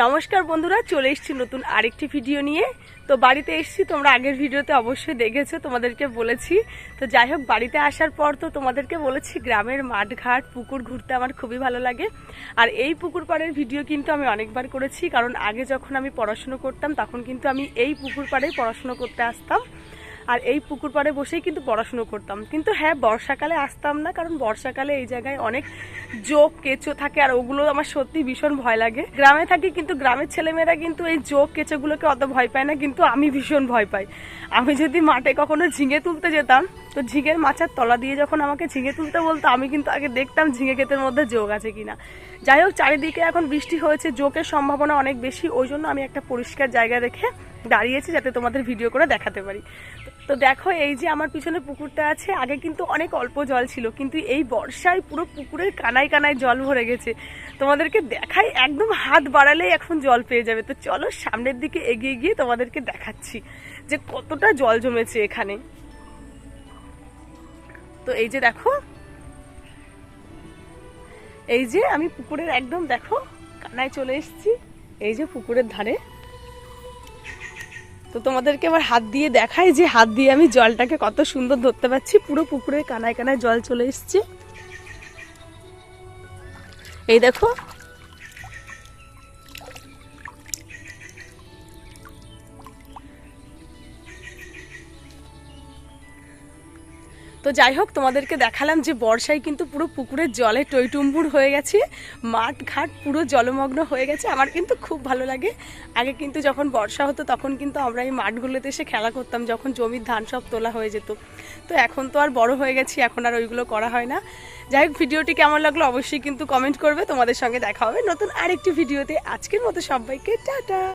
নমস্কার বন্ধুরা, চলে এসেছি নতুন আরেকটি ভিডিও নিয়ে। তো বাড়িতে এসেছি, তোমরা আগের ভিডিওতে অবশ্যই দেখেছ, তোমাদেরকে বলেছি। তো যাই হোক, বাড়িতে আসার পর তো তোমাদেরকে বলেছি, গ্রামের মাঠঘাট, পুকুর ঘুরতে আমার খুবই ভালো লাগে। আর এই পুকুর পাড়ের ভিডিও কিন্তু আমি অনেকবার করেছি, কারণ আগে যখন আমি পড়াশুনো করতাম, তখন কিন্তু আমি এই পুকুর পাড়েই পড়াশুনো করতে আসতাম। আর এই পুকুর পাড়ে বসেই কিন্তু পড়াশুনো করতাম। কিন্তু হ্যাঁ বর্ষাকালে আসতাম না, কারণ বর্ষাকালে এই জায়গায় অনেক যোগ কেঁচো থাকে, আর ওগুলো আমার সত্যি ভীষণ ভয় লাগে। গ্রামে থাকি কিন্তু গ্রামের ছেলেমেয়েরা কিন্তু এই যোগ কেঁচোগুলোকে অত ভয় পায় না, কিন্তু আমি ভীষণ ভয় পাই। আমি যদি মাঠে কখনো ঝিঙে তুলতে যেতাম, তো ঝিঙের মাছের তলা দিয়ে যখন আমাকে ঝিঙে তুলতে বলতো, আমি কিন্তু আগে দেখতাম ঝিঙে ক্ষেতের মধ্যে যোগ আছে কিনা। যাই হোক, চারিদিকে এখন বৃষ্টি হয়েছে যোগের সম্ভাবনা অনেক বেশি, ওই জন্য আমি একটা পরিষ্কার জায়গা রেখে দাঁড়িয়েছি যাতে তোমাদের ভিডিও করে দেখাতে পারি। তো দেখো, এই যে আমার পিছনে পুকুরটা আছে, আগে কিন্তু অনেক অল্প জল ছিল, কিন্তু এই বর্ষায় পুরো পুকুরের কানায় কানায় জল ভরে গেছে। তোমাদেরকে দেখাই, একদম হাত বাড়ালেই এখন জল পেয়ে যাবে। তো চলো, সামনের দিকে এগিয়ে গিয়ে তোমাদেরকে দেখাচ্ছি যে কতটা জল জমেছে এখানে। তো এই যে দেখো, এই যে আমি পুকুরের একদম দেখো, কানায় চলে এসেছি। এই যে পুকুরের ধারে তো তোমাদেরকে আবার হাত দিয়ে দেখাই যে হাত দিয়ে আমি জলটাকে কত সুন্দর ধরতে পারছি। পুরো পুকুরের কানায় কানায় জল চলে এসছে। এই দেখো তো যাই হোক তোমাদেরকে দেখালাম যে বর্ষায় কিন্তু পুরো পুকুরের জলে টইটুম্বুর হয়ে গেছে। মাঠ ঘাট পুরো জলমগ্ন হয়ে গেছে। আমার কিন্তু খুব ভালো লাগে। আগে কিন্তু যখন বর্ষা হতো, তখন কিন্তু আমরা এই মাঠগুলোতে এসে খেলা করতাম, যখন জমির ধান সব তোলা হয়ে যেত। তো এখন তো আর বড় হয়ে গেছি, এখন আর ওইগুলো করা হয় না। যাই হোক, ভিডিওটি কেমন লাগল অবশ্যই কিন্তু কমেন্ট করবে। তোমাদের সঙ্গে দেখা হবে নতুন আরেকটি ভিডিওতে। আজকের মতো সবাইকে, টাটা!